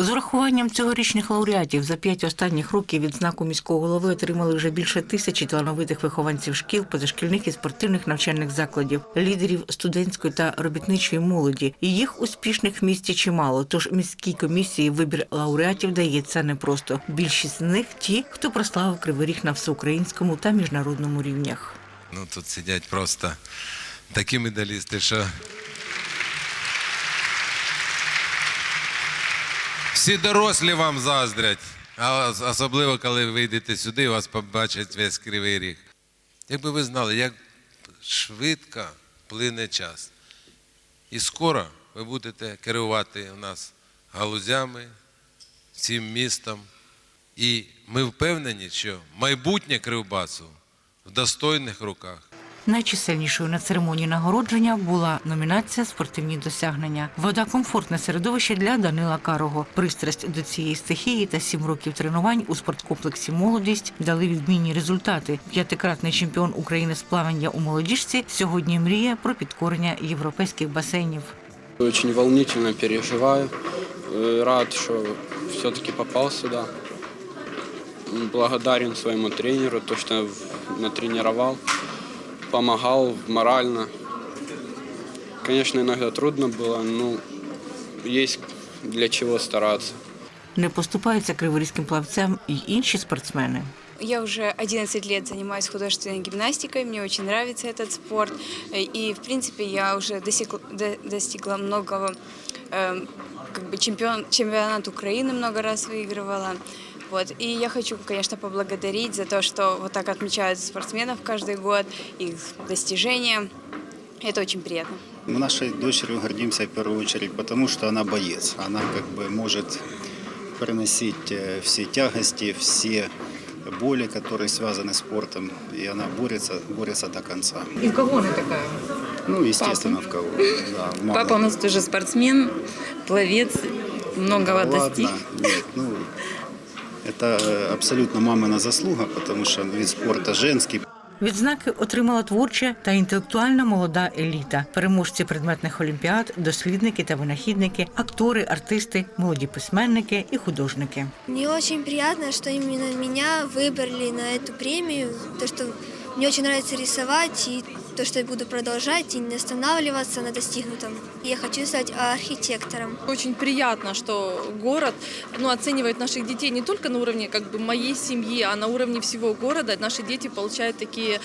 З урахуванням цьогорічних лауреатів за п'ять останніх років відзнаку міського голови отримали вже більше тисячі талановитих вихованців шкіл, позашкільних і спортивних навчальних закладів, лідерів студентської та робітничої молоді. Їх успішних в місті чимало. Тож міській комісії вибір лауреатів дається непросто. Більшість з них ті, хто прославив Кривий Ріг на всеукраїнському та міжнародному рівнях. Ну тут сидять просто такі медалісти, що. Всі дорослі вам заздрять, особливо, коли ви йдете сюди, вас побачать весь кривий ріг. Якби ви знали, як швидко плине час. І скоро ви будете керувати у нас галузями, цим містом. І ми впевнені, що майбутнє Кривбасу в достойних руках. Найчисельнішою на церемонії нагородження була номінація Спортивні досягнення. Вода комфортне середовище для Данила Карого. Пристрасть до цієї стихії та сім років тренувань у спорткомплексі Молодість дали відмінні результати. П'ятикратний чемпіон України з плавання у молодіжці сьогодні мріє про підкорення європейських басейнів. Очень волнительно переживаю. Э, Рад, что все-таки попал сюда. М, Благодарен своему тренеру, то, что в- натренировал, помогал морально. Конечно, иногда трудно было, но есть для чего стараться. Не поступаються криворізьким плавцям і інші спортсмени. Я уже 11 лет занимаюсь художественной гимнастикой, мне очень нравится этот спорт. И, в принципе, я уже достигла, до- достигла многого, эм, как бы чемпион, чемпионат Украины много раз выигрывала. Вот. И я хочу, конечно, поблагодарить за то, что вот так отмечают спортсменов каждый год, их достижения. Это очень приятно. Мы нашей дочерью гордимся в первую очередь, потому что она боец. Она как бы может переносить э, все тягости, все боли, которые связаны с спортом, и она борется, борется до конца. И в кого она такая? Ну, естественно, в кого. Да. Папа у нас тоже спортсмен, пловец, многого Ладно, достиг. нет, ну, это э, абсолютно мамина заслуга, потому что вид спорта женский. Відзнаки отримала творча та інтелектуальна молода еліта, переможці предметних олімпіад, дослідники та винахідники, актори, артисти, молоді письменники і художники. Мне очень приятно, что именно меня выбрали на эту премию, то, что мне очень нравится рисовать, и то, что я буду продолжать и не останавливаться на достигнутом. Я хочу стать архитектором. Очень приятно, что город ну, оценивает наших детей не только на уровне как бы, моей семьи, а на уровне всего города. Наши дети получают такие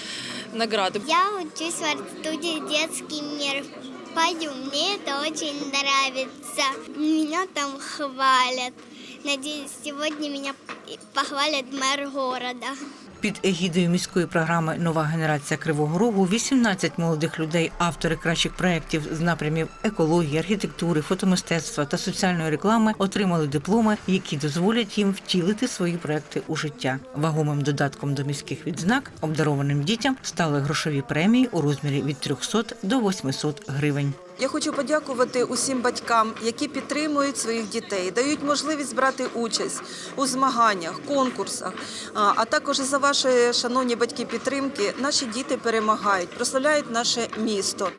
награды. Я учусь в арт-студии «Детский мир». Пою, мне это очень нравится. Меня там хвалят. Надеюсь, сегодня меня и похвалит мэр города. Під егідою міської програми Нова генерація Кривого Рогу 18 молодих людей, автори кращих проєктів з напрямів екології, архітектури, фотомистецтва та соціальної реклами отримали дипломи, які дозволять їм втілити свої проекти у життя. Вагомим додатком до міських відзнак обдарованим дітям стали грошові премії у розмірі від 300 до 800 гривень. Я хочу подякувати усім батькам, які підтримують своїх дітей, дають можливість брати участь у змаганнях, конкурсах. А також за ваші шановні батьки, підтримки наші діти перемагають, прославляють наше місто.